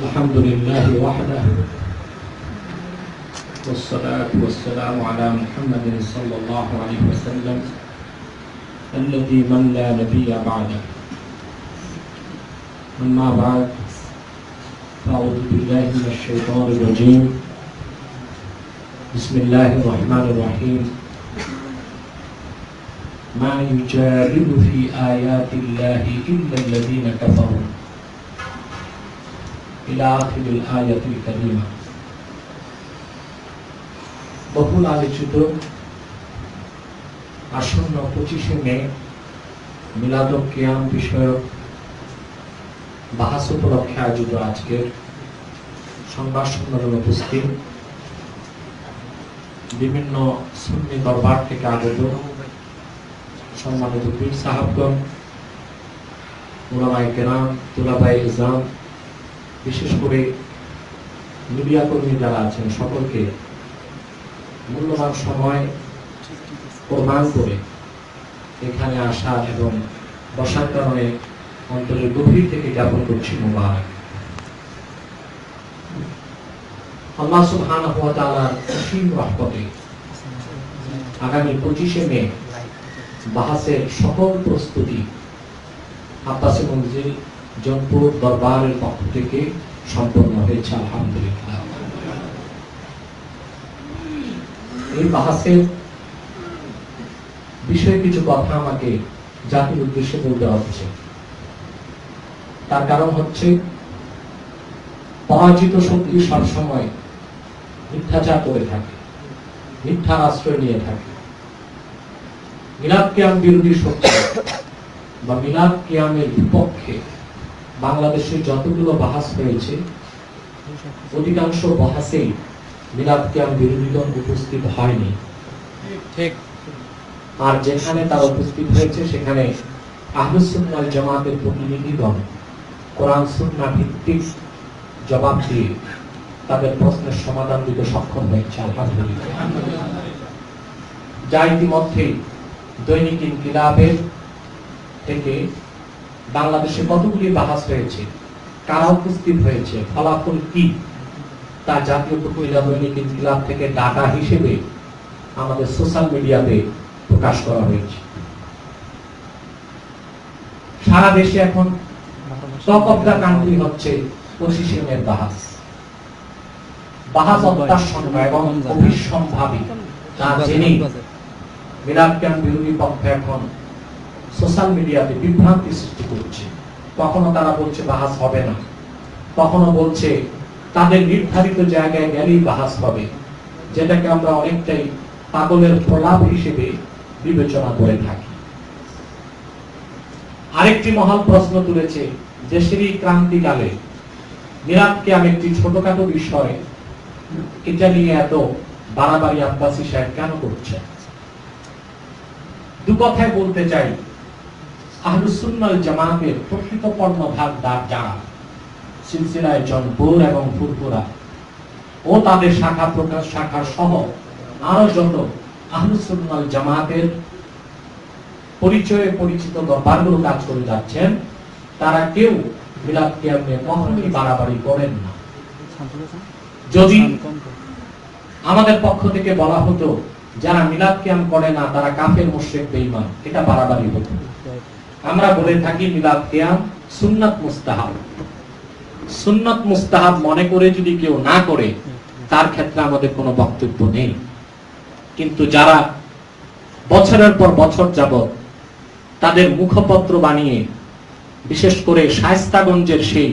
الحمد لله وحده. والصلاة والسلام على محمد صلى الله عليه وسلم الذي من لا نبي بعده. أما بعد أعوذ بالله من الشيطان الرجيم. بسم الله الرحمن الرحيم. ما يجادل في آيات الله إلا الذين كفروا. বহুল আলোচিত আসন্ন পঁচিশে মে বিষয়ক বাহাস উপলক্ষে আয়োজিত আজকের সংবাদ সম্মেলন উপস্থিত বিভিন্ন সুন্নি দরবার থেকে আগত সম্মানিত পীর কেরাম তুলাবাই ইজাম বিশেষ করে মিডিয়া কর্মী যারা আছেন সকলকে মূল্যবান সময় প্রমাণ করে এখানে আসা এবং বসার কারণে অন্তরের গভীর থেকে জ্ঞাপন করছি মোবারক। আল্লাহ অসীম রহমতে আগামী পঁচিশে মে বাহাসের সকল প্রস্তুতি মঞ্জিল জনপুর দরবারের পক্ষ থেকে সম্পন্ন হয়েছে আলহামদুলিল্লাহ। এই বাহাসের বিষয়ে কিছু কথা আমাকে জাতির উদ্দেশ্যে বলতে হচ্ছে। তার কারণ হচ্ছে, পরাজিত শক্তি সবসময় মিথ্যাচার করে থাকে মিথ্যা আশ্রয় নিয়ে থাকে। মিলাদ কিয়াম বিরোধী শক্তি বা মিলাদ কিয়ামের বিপক্ষে বাংলাদেশে যতগুলো বাহাস হয়েছে অধিকাংশ বাহাসেই মিলাদ কিয়াম বিরোধীগণ উপস্থিত হয়নি। ঠিক। আর যেখানে তারা উপস্থিত হয়েছে সেখানে আহলুসুন্নাল জামাতের প্রতিনিধিগণ কোরআন সুন্নাহ ভিত্তিক জবাব দিয়ে তাদের প্রশ্নের সমাধান দিতে সক্ষম হয়েছে আলহামদুলিল্লাহ। যা ইতিমধ্যে দৈনিক ইনকিলাবের থেকে বাংলাদেশে কতগুলি বাহাস হয়েছে কারা উপস্থিত হয়েছে? ফলাফল কি? তা জাতীয় প্রক্রিয়া দৈনিক ইনকিলাব থেকে ডাটা হিসেবে আমাদের সোশ্যাল মিডিয়াতে প্রকাশ করা হয়েছে। সারা দেশে এখন টপ অফ দ্য কান্ট্রি হচ্ছে পঁচিশে মের বাহাস বাহাস অত্যাসন্ন এবং অভিসম্ভাবী। তা মিলাদ ক্যাম্প বিরোধী পক্ষে এখন সোশ্যাল মিডিয়াতে বিভ্রান্তি সৃষ্টি করছে। কখনো তারা বলছে বাহাস হবে না। কখনো বলছে তাদের নির্ধারিত জায়গায় গেলেই বাহাস হবে, যেটাকে আমরা অনেকটাই পাগলের প্রলাপ হিসেবে বিবেচনা করে থাকি। আরেকটি মহান প্রশ্ন তুলেছে দেশেরই ক্রান্তিকালে মিলাদকে আমি একটি ছোটখাটো বিষয়, এটা নিয়ে এত বাড়াবাড়ি আব্বাসী সাহেব কেন করছে দু কথায় বলতে চাই আহলুসুন্নাল জামাতের প্রকৃত কর্মভাগ দার যারা, সিলসিলায় জনপুর এবং ফুরপুরা ও তাদের শাখা প্রকাশ শাখা সহ আরও যত আহলুসুন্নাল জামাতের পরিচয়ে পরিচিত দরবারগুলো কাজ করে যাচ্ছেন, তারা কেউ মিলাদ কিয়ামে কখনোই বাড়াবাড়ি করেন না। যদি আমাদের পক্ষ থেকে বলা হতো, যারা মিলাদ কিয়াম করে না, তারা কাফের, মুশরিক, বেঈমান, এটা বাড়াবাড়ি হতো। আমরা বলে থাকি মিলাদ কেয়াম সুন্নাত মুস্তাহাব। সুন্নাত মুস্তাহাব মনে করে যদি কেউ না করে, তার ক্ষেত্রে আমাদের কোনো বক্তব্য নেই। কিন্তু যারা বছরের পর বছর যাবত তাদের মুখপত্র বানিয়ে, বিশেষ করে শায়স্তাগঞ্জের সেই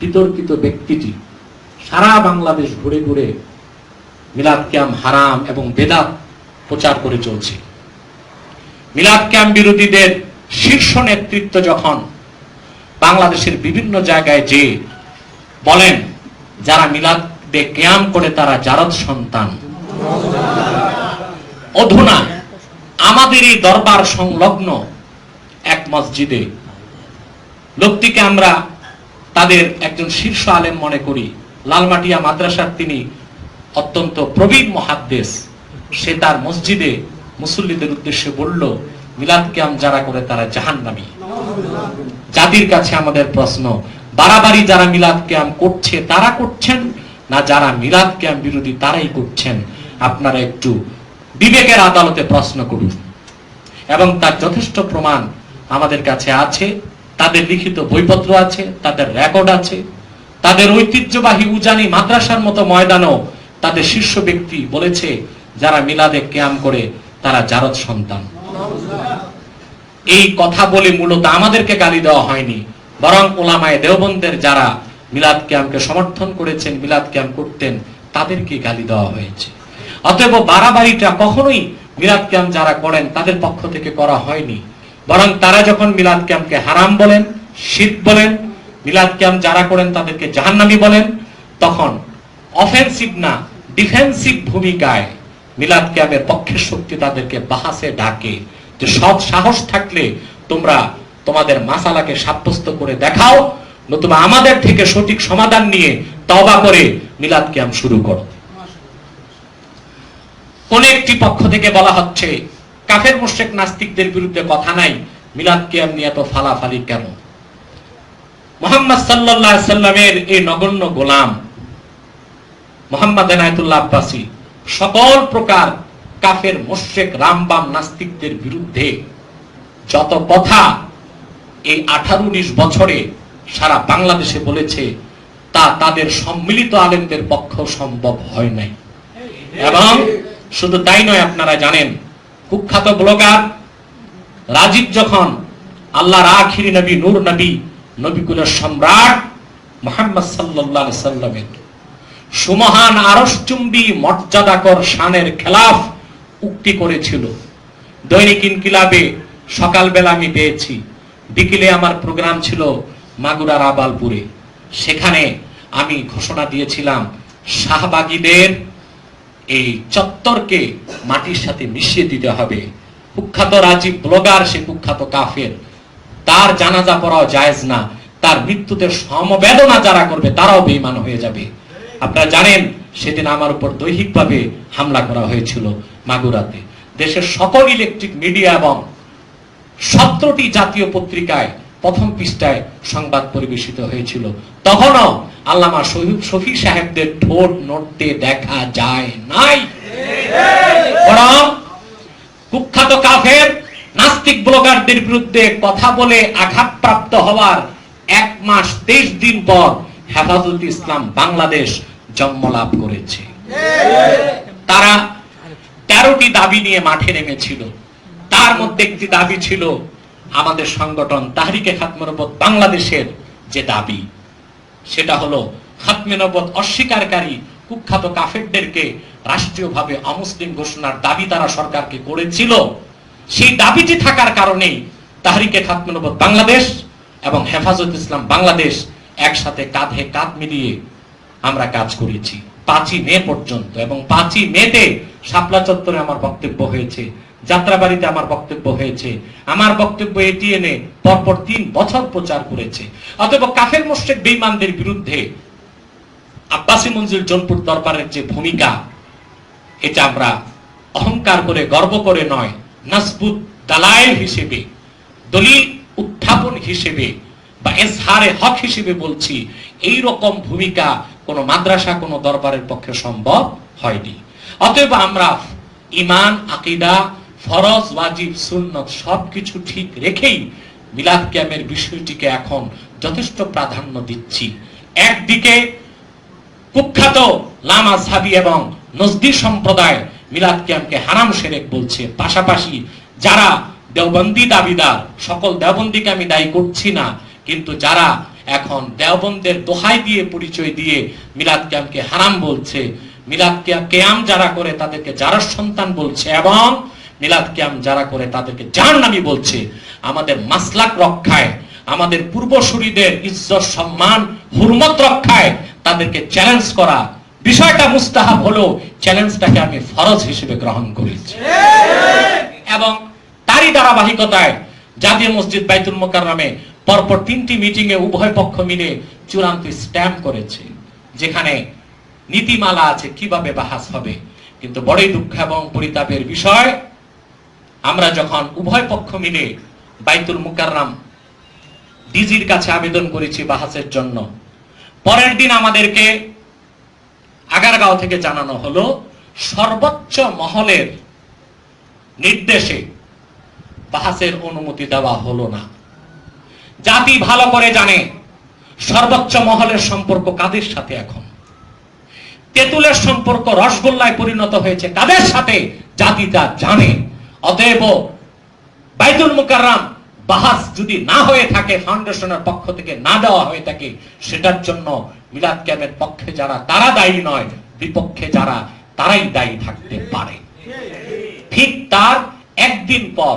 বিতর্কিত ব্যক্তিটি, সারা বাংলাদেশ ঘুরে ঘুরে মিলাদ ক্যাম হারাম এবং বেদাত প্রচার করে চলছে। মিলাদ ক্যাম বিরোধীদের শীর্ষ নেতৃত্ব যখন বাংলাদেশের বিভিন্ন জায়গায় যে বলেন, যারা মিলাদ ক্যাম করে তারা জারদ সন্তান। অধুনা আমাদের এই দরবার সংলগ্ন এক মসজিদে। লোকটিকে আমরা তাদের একজন শীর্ষ আলেম মনে করি। লালমাটিয়া মাদ্রাসার তিনি অত্যন্ত প্রবীণ মহাদ্দেশ। সে তার মসজিদে মুসল্লিদের উদ্দেশ্যে বলল মিলাদ কিয়াম যারা করে তারা জাহান্নামী। জাতির কাছে আমাদের প্রশ্ন, বাড়াবাড়ি যারা মিলাদ ক্যাম্প করছে তারা করছেন না যারা মিলাদ ক্যাম্প বিরোধী তারাই করছেন? আপনারা একটু বিবেকের আদালতে প্রশ্ন করুন। এবং তার যথেষ্ট প্রমাণ আমাদের কাছে আছে, তাদের লিখিত বইপত্র আছে, তাদের রেকর্ড আছে, তাদের ঐতিহ্যবাহী উজানি মাদ্রাসার মতো ময়দানও তাদের শীর্ষ ব্যক্তি বলেছে, যারা মিলাদে ক্যাম্প করে তারা জারদ সন্তান। এই কথা বলে মূলত আমাদেরকে গালি দেওয়া হয়নি, বরং ওলামায় দেওবন্দের যারা মিলাদ ক্যাম্পকে সমর্থন করেছেন, মিলাদ ক্যাম্প করতেন, তাদেরকে গালি দেওয়া হয়েছে। অতএব বাড়াবাড়িটা কখনোই মিলাদ ক্যাম্প যারা করেন, তাদের পক্ষ থেকে করা হয়নি। বরং তারা যখন মিলাদ ক্যাম্পকে হারাম বলেন, শীত বলেন, মিলাদ ক্যাম্প যারা করেন, তাদেরকে জাহান্নামী বলেন, তখন অফেন্সিভ না ডিফেন্সিভ ভূমিকায় মিলাদ ক্যাম্পের পক্ষের শক্তি তাদেরকে বাহাসে ডাকে। যে সৎ সাহস থাকলে তোমরা তোমাদের মাসালাকে সাব্যস্ত করে দেখাও, নতুবা আমাদের থেকে সঠিক সমাধান নিয়ে তবা করে মিলাদ ক্যাম্প শুরু করো। কোন পক্ষ থেকে বলা হচ্ছে, কাফের, মুশরিক, নাস্তিকদের বিরুদ্ধে কথা নাই, মিলাদ ক্যাম্প নিয়ে এত ফালাফালি কেন? মোহাম্মদ আলাইহি সাল্লামের এই নগণ্য গোলাম, মোহাম্মদ এনায়েতুল্লাহ আব্বাসী সকল প্রকার কাফের, মোশেক, রামবাম নাস্তিকদের বিরুদ্ধে যত কথা এই আঠারো উনিশ বছরে সারা বাংলাদেশে বলেছে, তা তাদের সম্মিলিত আলেমদের পক্ষ সম্ভব হয় নাই। এবং শুধু তাই নয়, আপনারা জানেন, কুখ্যাত ব্লগার রাজীব যখন আল্লাহর আখিরি নবী, নূর নবী, নবীকুলের সম্রাট মোহাম্মদ আলাইহি সাল্লামের সুমহান আরসচুম্বী মর্যাদাকর শানের খেলাফ উক্তি করেছিল। দৈনিক ইনকিলাবে সকালবেলা আমি পেয়েছি। বিকেলে আমার প্রোগ্রাম ছিল মাগুরার আবালপুরে সেখানে আমি ঘোষণা দিয়েছিলাম, শাহবাগীদের এই চত্বরকে মাটির সাথে মিশিয়ে দিতে হবে। কুখ্যাত রাজীব ব্লগার, সে কুখ্যাত কাফের। তার জানাজা পড়াও জায়েজ না। তার মৃত্যুতে সমবেদনা যারা করবে, তারাও বেইমান হয়ে যাবে। আপনারা জানেন, সেদিন আমার উপর দৈহিকভাবে হামলা করা হয়েছিল মাগুরাতে। দেশের সকল ইলেকট্রিক মিডিয়া এবং সতেরোটি জাতীয় পত্রিকায় প্রথম পৃষ্ঠায় সংবাদ পরিবেশিত হয়েছিল। তখনও আল্লামা শফি সাহেবদের ঠোঁট নড়তে দেখা যায় নাই। কুখ্যাত কাফের, নাস্তিক ব্লগারদের বিরুদ্ধে কথা বলে আঘাতপ্রাপ্ত হওয়ার এক মাস তেইশ দিন পর হেফাজত ইসলাম বাংলাদেশ জন্ম লাভ করেছে। তারা তেরোটি দাবি নিয়ে মাঠে নেমেছিল। তার মধ্যে একটি দাবি ছিল আমাদের সংগঠন তাহরিকে খাতমরবত বাংলাদেশের যে দাবি সেটা হলো খাতমে নবত অস্বীকারী কুখ্যাত কাফেরদেরকে রাষ্ট্রীয়ভাবে অমুসলিম ঘোষণার দাবি তারা সরকারকে করেছিল। সেই দাবিটি থাকার কারণেই তাহরিকে খাতমে নবত বাংলাদেশ এবং হেফাজত ইসলাম বাংলাদেশ একসাথে কাঁধে কাঁধ মিলিয়ে আমরা কাজ করেছি। পাঁচই মে পর্যন্ত এবং পাঁচই মেতে শাপলা চত্বরে আমার বক্তব্য হয়েছে, যাত্রাবাড়িতে আমার বক্তব্য হয়েছে, আমার বক্তব্য এটিএনএ পরপর তিন বছর প্রচার করেছে। অথবা কাফের মোশেক বেইমানদের বিরুদ্ধে আব্বাসী মঞ্জুর জনপুর দরবারের যে ভূমিকা, এটা আমরা অহংকার করে, গর্ব করে নয়, নাসবুত দালাইল হিসেবে, দলিল উত্থাপন হিসেবে বা এজহারে হক হিসেবে বলছি এই রকম ভূমিকা কোন মাদ্রাসা, কোন দরবারের পক্ষে সম্ভব হয়নি। অতএব আমরা ইমান আকিদা, ফরজ, ওয়াজিব, সুন্নত সবকিছু ঠিক রেখেই মিলাদ ক্যামের বিষয়টিকে এখন যথেষ্ট প্রাধান্য দিচ্ছি। একদিকে কুখ্যাত লামা সাবি এবং নজদি সম্প্রদায় মিলাদ ক্যাম্পকে হারাম সেরেক বলছে। পাশাপাশি যারা দেওবন্দি দাবিদার, সকল দেওবন্দিকে আমি দায়ী করছি না, কিন্তু যারা এখন দেওবন্দের দোহাই দিয়ে পরিচয় দিয়ে মিলাদ ক্যাম্পকে হারাম বলছে। মিলাদ কেয়াম যারা করে তাদেরকে যারা সন্তান বলছে এবং মিলাদ ক্যাম্প যারা করে তাদেরকে যার নামি বলছে। আমাদের মাসলাক রক্ষায় আমাদের পূর্বসূরীদের ইজ্জত সম্মান হুরমত রক্ষায় তাদেরকে চ্যালেঞ্জ করা বিষয়টা মুস্তাহাব হলো চ্যালেঞ্জটাকে আমি ফরজ হিসেবে গ্রহণ করেছি। এবং তারই ধারাবাহিকতায় জাতীয় মসজিদ বাইতুল মোকাররমে পরপর তিনটি মিটিং এ উভয় পক্ষ মিলে চূড়ান্ত স্ট্যাম্প করেছে, যেখানে নীতিমালা আছে কীভাবে বাহাস হবে। কিন্তু বড়ই দুঃখ এবং পরিতাপের বিষয়, আমরা যখন উভয় পক্ষ মিলে বাইতুল মুকাররাম ডিজির কাছে আবেদন করেছি বাহাসের জন্য, পরের দিন আমাদেরকে আগারগাঁও থেকে জানানো হলো, সর্বোচ্চ মহলের নির্দেশে বাহাসের অনুমতি দেওয়া হলো না। জাতি ভালো করে জানে, সর্বোচ্চ মহলের সম্পর্ক কাদের সাথে এখন? তেঁতুলের সম্পর্ক রসগোল্লায় পরিণত হয়েছে কাদের সাথে? জাতিটা জানে। অতএব বাইতুল মুকাররাম বাহাস যদি না হয়ে থাকে, ফাউন্ডেশনের পক্ষ থেকে না দেওয়া হয়ে থাকে, সেটার জন্য মিলাদ ক্যাম্পের পক্ষে যারা, তারা দায়ী নয়, বিপক্ষে যারা, তারাই দায়ী থাকতে পারে। ঠিক তার একদিন পর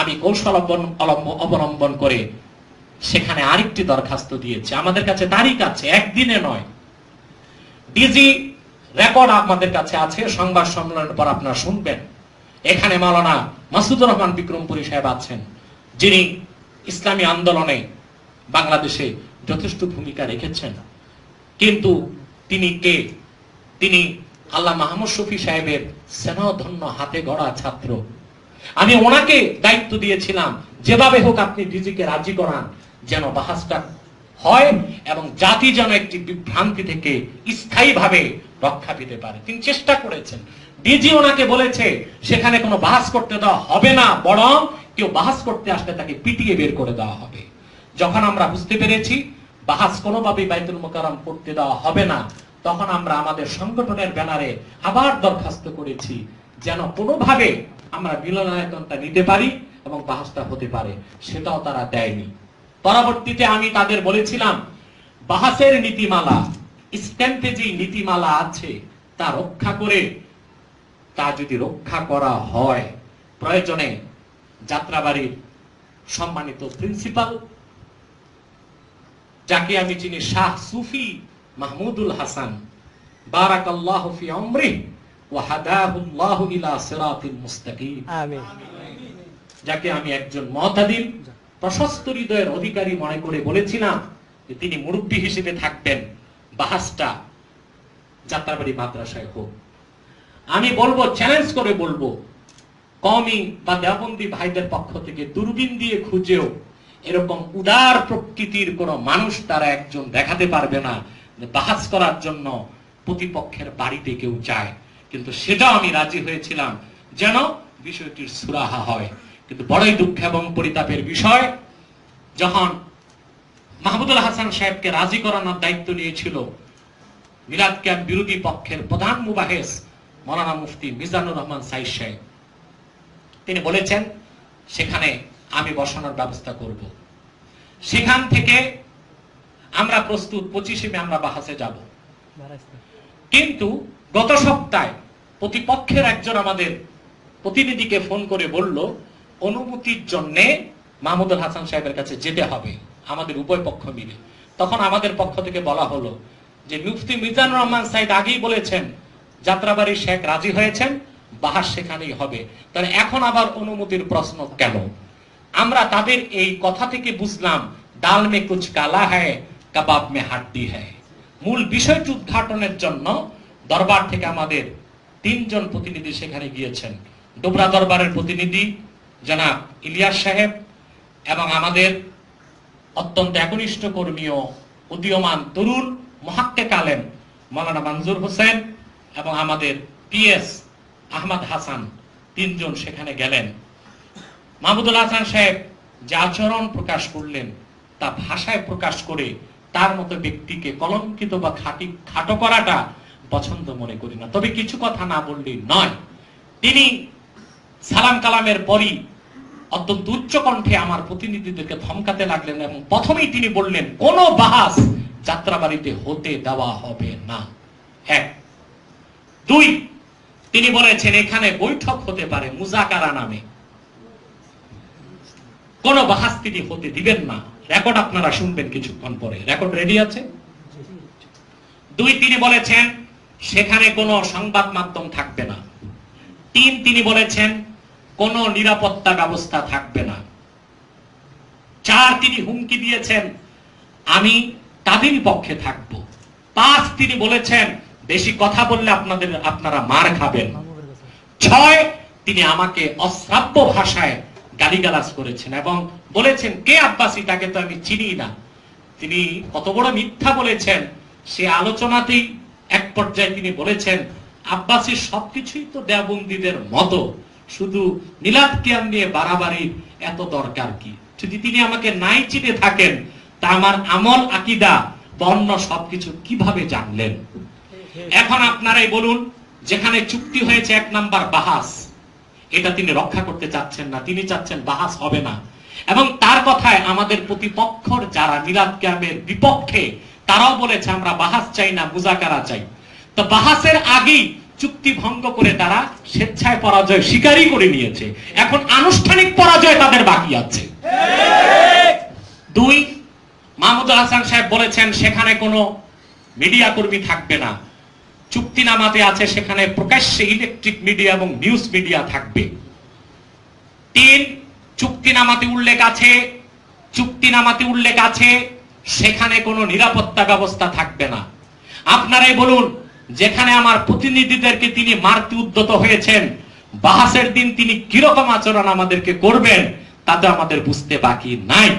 আমি কৌশল অবলম্বন করে সেখানে আরেকটি দরখাস্ত দিয়েছি। আমাদের কাছে তারিখ আছে, একদিনে নয়। ডিজি রেকর্ড আমাদের কাছে আছে, সংবাদ সম্মেলনের পর আপনারা শুনবেন। এখানে মাওলানা মাসুদুর রহমান বিক্রমপুরী সাহেব আছেন, যিনি ইসলামী আন্দোলনে বাংলাদেশে যথেষ্ট ভূমিকা রেখেছেন। কিন্তু তিনি কে? তিনি আল্লাহ মাহমুদ শফি সাহেবের স্নেহধন্য হাতে গড়া ছাত্র। আমি ওনাকে দায়িত্ব দিয়েছিলাম, যেভাবে হোক আপনি ডিজিকে রাজি করান যেন বাহাসটা হয় এবং জাতি যেন একটি বিভ্রান্তি থেকে স্থায়ীভাবে রক্ষা পেতে পারে। তিনি চেষ্টা করেছেন। ডিজি ওনাকে বলেছে, সেখানে কোনো বাহাস করতে দেওয়া হবে না, বরং কেউ বাহাস করতে আসলে তাকে পিটিয়ে বের করে দেওয়া হবে। যখন আমরা বুঝতে পেরেছি বাহাস কোনোভাবেই বাইতুল মোকাররম করতে দেওয়া হবে না, তখন আমরা আমাদের সংগঠনের ব্যানারে আবার দরখাস্ত করেছি, যেন কোনোভাবে আমরা মিলনায়তনটা নিতে পারি এবং বাহাসটা হতে পারে। সেটাও তারা দেয়নি। পরবর্তীতে আমি তাদের বলেছিলাম বাহাসের নীতিমালা স্ট্যাম্পে যে নীতিমালা আছে তা রক্ষা করে তা যদি রক্ষা করা হয় প্রয়োজনে যাত্রাবাড়ির সম্মানিত প্রিন্সিপাল যাকে আমি চিনি শাহ সুফি মাহমুদুল হাসান বারাকাল্লাহু ফি আমরি ওয়া হাদাহুল্লাহু ইলা সিরাতিল মুস্তাকিম। আমিন। যাকে আমি একজন মতাদিন প্রশস্ত হৃদয়ের অধিকারী মনে করে বলেছিলাম যে তিনি মুরব্বী হিসেবে থাকবেন, বাহাসটা যাত্রাবাড়ি মাদ্রাসায় হোক। আমি বলব চ্যালেঞ্জ করে বলব কমি বা দেওবন্দি ভাইদের পক্ষ থেকে দূরবীন দিয়ে খুঁজেও এরকম উদার প্রকৃতির কোন মানুষ তারা একজন দেখাতে পারবে না যে বাহাস করার জন্য প্রতিপক্ষের বাড়িতে কেউ যায়। কিন্তু সেটাও আমি রাজি হয়েছিলাম যেন বিষয়টির সুরাহা হয়। কিন্তু বড়ই দুঃখ এবং পরিতাপের বিষয়, যখন মাহমুদুল হাসান সাহেবকে রাজি করানোর দায়িত্ব নিয়েছিল মিলাদ ক্যাম্প বিরোধী পক্ষের প্রধান মুবাহেস মৌলানা মুফতি মিজানুর রহমান সাইদ সাহেব। তিনি বলেছেন, সেখানে আমি বসানোর ব্যবস্থা করব। সেখান থেকে আমরা প্রস্তুত, পঁচিশে মে আমরা বাহাসে যাব। কিন্তু গত সপ্তাহে প্রতিপক্ষের একজন আমাদের প্রতিনিধিকে ফোন করে বলল অনুমতির জন্য মাহমুদুল হাসান সাহেবের কাছে যেতে হবে, আমাদের উভয় পক্ষ মিলে। তখন আমাদের পক্ষ থেকে বলা হলো যে, মুফতি মিজানুর রহমান সাইদ আগেই বলেছেন, যাত্রাবাড়ির শেখ রাজি হয়েছেন বাহাস সেখানেই হবে। তাহলে এখন আবার অনুমতির প্রশ্ন কেন? আমরা তাদের এই কথা থেকে বুঝলাম, ডাল মে কুচ কালা হ্যায়, কাবাব মে হাড্ডি হ্যায়। মূল বিষয়টি উদ্ঘাটনের জন্য দরবার থেকে আমাদের তিনজন প্রতিনিধি সেখানে গিয়েছেন। ডোবরা দরবারের প্রতিনিধি জনাব ইলিয়াস সাহেব এবং আমাদের অত্যন্ত একনিষ্ঠ কর্মীয় উদীয়মান তরুণ মহাক্কে কালেম মৌলানা মঞ্জুর হোসেন এবং আমাদের পিএস আহমদ হাসান তিনজন সেখানে গেলেন। মাহমুদুল হাসান সাহেব যে আচরণ প্রকাশ করলেন, তা ভাষায় প্রকাশ করে তার মতো ব্যক্তিকে কলঙ্কিত বা খাটি খাটো করাটা পছন্দ মনে করি না। তবে কিছু কথা না বললেই নয়। তিনি সালাম কালামের পরই অত্যন্ত উচ্চ কণ্ঠে আমার প্রতিনিধিদেরকে ধমকাতে লাগলেন এবং প্রথমেই তিনি বললেন, কোন বাহাস যাত্রাবাড়িতে হতে দেওয়া হবে না। এক। দুই, তিনি বলেছেন, এখানে বৈঠক হতে পারে মুজাকারা নামে। কোন বাহাস তিনি হতে দিবেন না। রেকর্ড আপনারা শুনবেন কিছুক্ষণ পরে। রেকর্ড রেডি আছে? দুই, তিনি বলেছেন, সেখানে কোনো সংবাদ মাধ্যম থাকবে না। তিন, তিনি বলেছেন কোনো নিরাপত্তা ব্যবস্থা থাকবে না। চার তিনি হুমকি দিয়েছেন, আমি তাদের পক্ষে থাকব। পাঁচ তিনি বলেছেন, বেশি কথা বললে আপনাদের, আপনারা মার খাবেন। ছয়, তিনি আমাকে অশ্রাব্য ভাষায় গালিগালাজ করেছেন এবং বলেছেন, কে আব্বাসী, তাকে তো আমি চিনি না। তিনি কত বড় মিথ্যা বলেছেন, সে আলোচনাতেই এক পর্যায়ে তিনি বলেছেন, আব্বাসীর সবকিছুই তো দেওবন্দীদের মতো। শুধু মিলাদ কিয়াম নিয়ে বাড়াবাড়ি, এত দরকার কি? যদি তিনি আমাকে নাই চিনে থাকেন, তা আমার আমল, আকিদা, বর্ণ সবকিছু কীভাবে জানলেন? এখন আপনারাই বলুন, যেখানে চুক্তি হয়েছে এক নাম্বার বাহাস, এটা তিনি রক্ষা করতে চাচ্ছেন না, তিনি চাচ্ছেন বাহাস হবে না। এবং তার কথায় আমাদের প্রতিপক্ষর যারা মিলাদ ক্যাম্পের বিপক্ষে, তারাও বলেছে, আমরা বাহাস চাই না, মুজাকারা চাই। তো বাহাসের আগেই চুক্তি ভঙ্গ করে তারা স্বেচ্ছায় পরাজয় স্বীকারই করে নিয়েছে। এখন আনুষ্ঠানিক পরাজয় তাদের বাকি আছে। দুই, মাহমুদুল হাসান সাহেব বলেছেন, সেখানে কোনো মিডিয়া কর্মী থাকবে না। চুক্তিনামাতে আছে, সেখানে প্রকাশ্যে ইলেকট্রিক মিডিয়া এবং নিউজ মিডিয়া থাকবে। তিন চুক্তিনামাতে উল্লেখ আছে চুক্তিনামাতে উল্লেখ আছে, সেখানে কোনো নিরাপত্তা ব্যবস্থা থাকবে না। আপনারাই বলুন যেখানে আমার প্রতিনিধিদেরকে তিনি মারতে উদ্যত হয়েছেন, বাহাসের দিন তিনি কীরকম আচরণ আমাদেরকে করবেন, তাতে আমাদের বুঝতে বাকি নাই।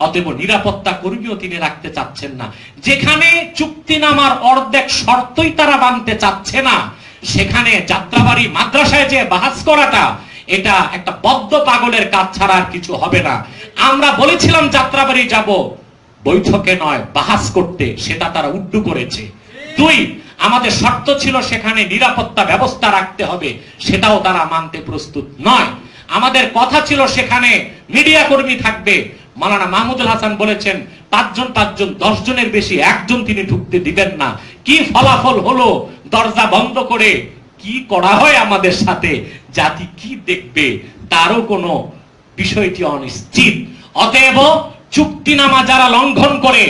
অতএব নিরাপত্তা কর্মীও তিনি রাখতে চাচ্ছেন না। যেখানে চুক্তিনামার অর্ধেক শর্তই তারা মানতে চাচ্ছে না, সেখানে যাত্রাবাড়ি মাদ্রাসায় যে বাহাস করাটা, এটা একটা বদ্ধ পাগলের কাজ ছাড়া আর কিছু হবে না। আমরা বলেছিলাম যাত্রাবাড়ি যাব, বৈঠকে নয়, বাহাস করতে, সেটা তারা উড্ডু করেছে। দুই আমাদের শর্ত ছিল সেখানে নিরাপত্তা ব্যবস্থা রাখতে হবে, সেটাও তারা মানতে প্রস্তুত নয়। আমাদের কথা ছিল সেখানে মিডিয়া কর্মী থাকবে। মালানা মাহমুদুল হাসান বলেছেন, পাঁচজন পাঁচজন দশ জনের বেশি, একজন তিনি ঢুকতে দিবেন না। কি ফলাফল হলো, দরজা বন্ধ করে কি করা হয় আমাদের সাথে? জাতি কি দেখবে? তারও কোনো বিষয়টি অনিশ্চিত। অতএব চুক্তিনামা যারা লঙ্ঘন করে,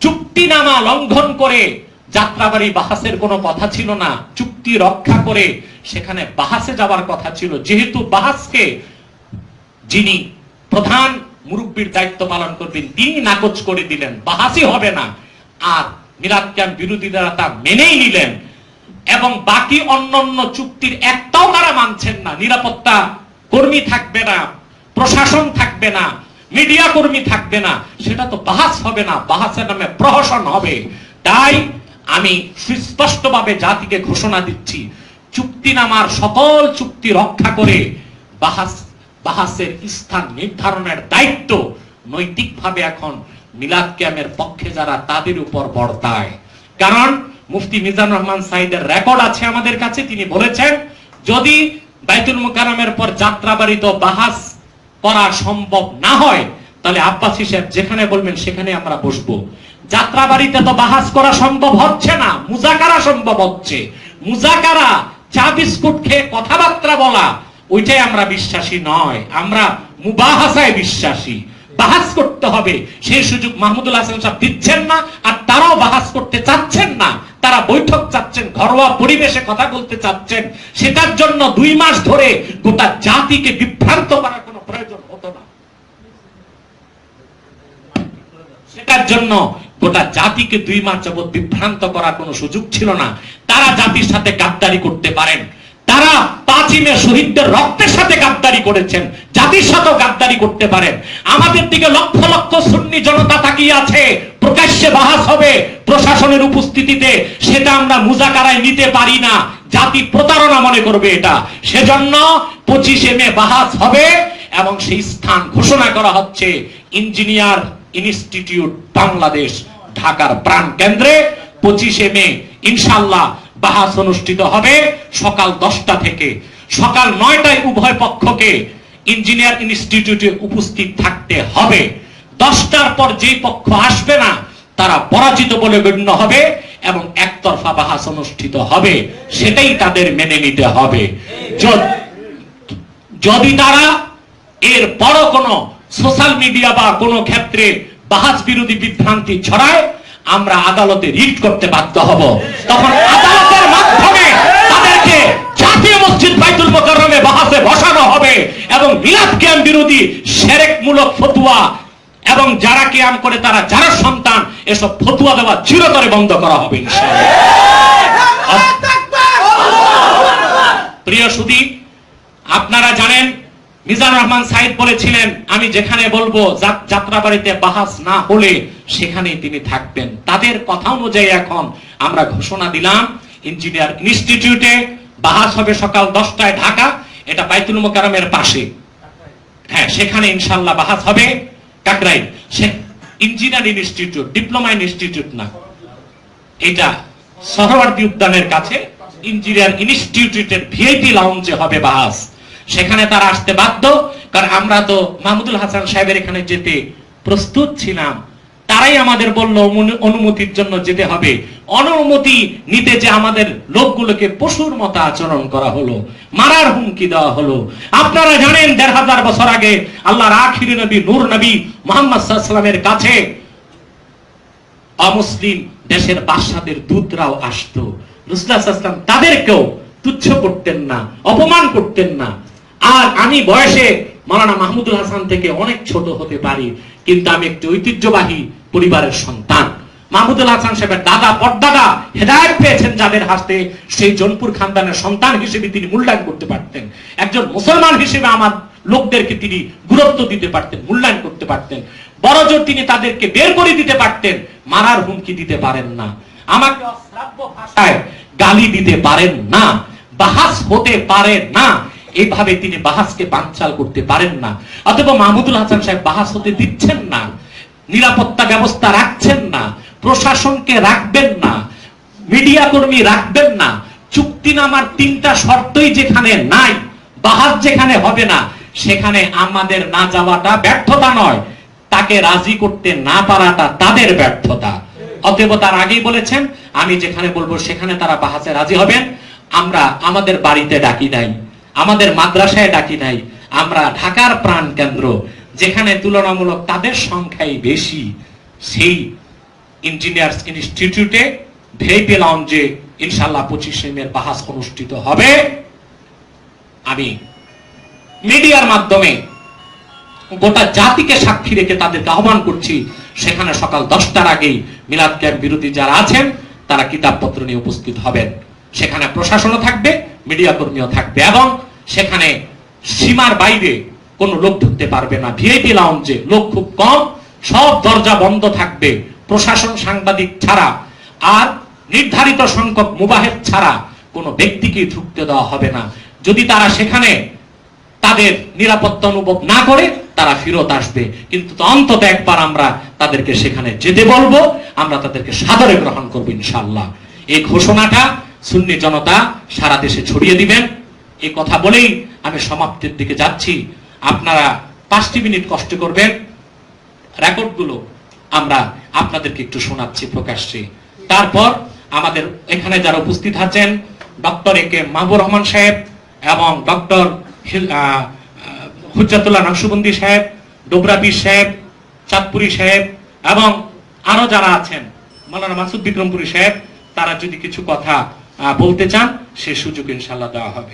চুক্তিনামা লঙ্ঘন করে যাত্রাবাড়ি বাহাসের কোনো কথা ছিল না। চুক্তি রক্ষা করে সেখানে বাহাসে যাওয়ার কথা ছিল। যেহেতু বাহাসকে যিনি প্রধান মুরব্বীর দায়িত্ব পালন করবেন, তিনি নাকচ করে দিলেন। বাহাসি হবে না। আর মিরাদ ক্যাম্প বিরোধীরা তা মেনেই নিলেন। এবং বাকি অন্যান্য চুক্তির একটাও তারা মানছেন না। নিরাপত্তা কর্মী থাকবে না, প্রশাসন থাকবে না, মিডিয়া কর্মী থাকবে না। সেটা তো বাহাস হবে না। বাহাসের নামে প্রহসন হবে। তাই আমি সুস্পষ্টভাবে জাতিকে ঘোষণা দিচ্ছি চুক্তিনামার সকল চুক্তি রক্ষা করে বাহাস, বাহাসের স্থান নির্ধারণের দায়িত্ব নৈতিকভাবে এখন মিলাদ ক্যামের পক্ষে যারা তাদের উপর বর্তায়। কারণ মুফতি মিজানুর রহমান সাইদের রেকর্ড আছে আমাদের কাছে, তিনি বলেছেন, যদি বাইতুল মুকাররমের পর যাত্রাবাড়িতে বাহাস করা সম্ভব না হয়, তাহলে আব্বাস হিসেব যেখানে বলবেন সেখানে আমরা বসবো। যাত্রাবাড়িতে তো বাহাস করা সম্ভব হচ্ছে না, মুজাকারা সম্ভব হচ্ছে। মুজাকারা চা বিস্কুট খেয়ে কথাবার্তা বলা, ওইটাই আমরা বিশ্বাসী নয়, আমরা মুবাহাসায় বিশ্বাসী। বাহাস করতে হবে সেই সুযোগ মাহমুদুল হাসান সাহেব দিচ্ছেন না, আর তারাও বাহাস করতে চাচ্ছেন না। তারা বৈঠক চাচ্ছেন, ঘরোয়া পরিবেশে কথা বলতে চাচ্ছেন। সেটার জন্য দুই মাস ধরে গোটা জাতিকে বিভ্রান্ত করার কোনো প্রয়োজন হতো না। সেটার জন্য গোটা জাতিকে দুই মাস যাবৎ বিভ্রান্ত করার কোনো সুযোগ ছিল না। তারা জাতির সাথে গাদ্দারি করতে পারেন। তারা পাঁচই মে শহীদদের রক্তের সাথে গাদ্দারি করেছেন। জাতির সাথেও গাদ্দারি করতে পারেন। আমাদের দিকে লক্ষ লক্ষ সুন্নি জনতা তাকিয়ে আছে। প্রকাশ্যে বাহাস হবে প্রশাসনের উপস্থিতিতে। সেটা আমরা মুজাকারায় নিতে পারি না। জাতি প্রতারণা মনে করবে এটা। সেজন্য পঁচিশে মে বাহাস হবে এবং সেই স্থান ঘোষণা করা হচ্ছে। ইঞ্জিনিয়ার ইনস্টিটিউট বাংলাদেশ ঢাকার প্রাণ কেন্দ্রে পঁচিশে মে ইনশাল্লাহ বাহাস অনুষ্ঠিত হবে সকাল দশটা থেকে। সকাল নয়টায় উভয় পক্ষকে ইঞ্জিনিয়ার ইনস্টিটিউটে উপস্থিত থাকতে হবে। দশটার পর যে পক্ষ আসবে না, তারা পরাজিত বলে গণ্য হবে এবং একতরফা বাহাস অনুষ্ঠিত হবে। সেটাই তাদের মেনে নিতে হবে। যদি তারা এর বড় কোনো সোশ্যাল মিডিয়া বা কোনো ক্ষেত্রে বাহাস বিরোধী বিভ্রান্তি ছড়ায় আমরা আদালতে রিট করতে বাধ্য হব। তখন আদালতের মাধ্যমে তাদেরকে জাতীয় মসজিদ বাইতুল মোকাররমে বাহাসে বসানো হবে এবং মিলাদ কিয়াম বিরোধী সেরেক মূলক ফতুয়া এবং যারা কিয়াম করে তারা যারা সন্তান এসব ফতুয়া দেওয়া চিরতরে বন্ধ করা হবে প্রিয় সুদী আপনারা জানেন মিজানুর রহমান সাইদ বলেছিলেন, আমি যেখানে বলব, যা- যাত্রাবাড়িতে বাহাস না হলে সেখানেই তিনি থাকবেন। তাদের কথা অনুযায়ী এখন আমরা ঘোষণা দিলাম, ইঞ্জিনিয়ার ইনস্টিটিউটে বাহাস হবে সকাল দশটায় ঢাকা, এটা বাইতুল মোকারমের পাশে। হ্যাঁ সেখানে ইনশাল্লাহ বাহাস হবে কাকরাই সে ইঞ্জিনিয়ার ইনস্টিটিউট, ডিপ্লোমা ইনস্টিটিউট না। এটা সহবর্তী উদ্যানের কাছে ইঞ্জিনিয়ার ইনস্টিটিউটের ভিআইপি লাউঞ্জে হবে বাহাস সেখানে তারা আসতে বাধ্য, কারণ আমরা তো মাহমুদুল হাসান সাহেবের এখানে যেতে প্রস্তুত ছিলাম। তারাই আমাদের বলল অনুমতির জন্য যেতে হবে। অনুমতি নিতে যে আমাদের লোকগুলোকে পশুর মতো আচরণ করা হলো, মারার হুমকি দেওয়া হলো। আপনারা জানেন, দেড় হাজার বছর আগে আল্লাহর আখির নবী, নূর নবী মোহাম্মদ সাল্লামের কাছে অমুসলিম দেশের বাদশাদের দূতরাও আসতো। রুসলাম তাদেরকেও তুচ্ছ করতেন না, অপমান করতেন না। আর আমি বয়সে মালানা মাহমুদুল হাসান থেকে অনেক ছোট হতে পারি, কিন্তু আমি একটি ঐতিহ্যবাহী পরিবারের সন্তান। মাহমুদুল হাসান সাহেবের দাদা, পরদাদা হেদায়ত পেয়েছেন যাদের হাতে, সেই জনপুর খানদানের সন্তান হিসেবে তিনি মূল্যায়ন করতে পারতেন। একজন মুসলমান হিসেবে আমার লোকদেরকে তিনি গুরুত্ব দিতে পারতেন, মূল্যায়ন করতে পারতেন। বড়জোর তিনি তাদেরকে বের করে দিতে পারতেন, মারার হুমকি দিতে পারেন না। আমাকে অশ্রাব্য ভাষায় গালি দিতে পারেন না, বাহাস হতে পারে না। এইভাবে তিনি বাহাসকে বানচাল করতে পারেন না। অথবা মাহমুদুল হাসান সাহেব বাহাস হতে দিচ্ছেন না। নিরাপত্তা ব্যবস্থা রাখছেন না। প্রশাসনকে রাখবেন না। মিডিয়া কর্মী রাখবেন না। চুক্তিনামার তিনটা শর্তই যেখানে নাই, বাহাস যেখানে হবে না, সেখানে আমাদের না যাওয়াটা ব্যর্থতা নয়। তাকে রাজি করতে না পারাটা তাদের ব্যর্থতা। অতএব তার আগেই বলেছেন, আমি যেখানে বলব সেখানে তারা বাহাসে রাজি হবেন। আমরা আমাদের বাড়িতে ডাকি নাই। আমাদের মাদ্রাসায় ডাকি নাই। আমরা ঢাকার প্রাণ কেন্দ্র, যেখানে তুলনামূলক তাদের সংখ্যাই বেশি। সেই ইঞ্জিনিয়ার্স ইনস্টিটিউটে ভিআইপি লাউঞ্জে ইনশাল্লাহ পঁচিশে মের বাহাস অনুষ্ঠিত হবে। আমি মিডিয়ার মাধ্যমে গোটা জাতিকে সাক্ষী রেখে তাদেরকে আহ্বান করছি, সেখানে সকাল দশটার আগেই মিলাদ ক্যাম্প বিরোধী যারা আছেন, তারা কিতাবপত্র নিয়ে উপস্থিত হবেন। সেখানে প্রশাসনও থাকবে মিডিয়া কর্মীও থাকবে এবং সেখানে সীমার বাইরে কোনো লোক ঢুকতে পারবে না। ভিআইপি লাউঞ্জে লোক খুব কম, সব দরজা বন্ধ থাকবে, প্রশাসন সাংবাদিক ছাড়া, আর নির্ধারিত সংখ্যক মুবাহের ছাড়া কোনো ব্যক্তিকে ঢুকতে দেওয়া হবে না। যদি তারা সেখানে তাদের নিরাপত্তা অনুভব না করে, তারা ফেরত আসবে। কিন্তু অন্তত একবার আমরা তাদেরকে সেখানে যেতে বলব, আমরা তাদেরকে সাদরে গ্রহণ করব ইনশাল্লাহ এই ঘোষণাটা সুন্নি জনতা সারা দেশে ছড়িয়ে দিবেন এই কথা বলেই আমি সমাপ্তির দিকে যাচ্ছি। আপনারা পাঁচটি মিনিট কষ্ট করবেন। রেকর্ডগুলো আমরা আপনাদেরকে একটু শোনাচ্ছি, প্রকাশ্যে। তারপর আমাদের এখানে যারা উপস্থিত আছেন, ডক্টর এ কে মাহবুর রহমান সাহেব এবং ডক্টর হুজ্জাতুল্লাহ নকশবন্দি সাহেব ডোবরাবি সাহেব, চাঁদপুরি সাহেব এবং আরও যারা আছেন, মালানা মাসুদ বিক্রমপুরী সাহেব, তারা যদি কিছু কথা বলতে চান সে সুযোগ ইনশাল্লাহ দেওয়া হবে।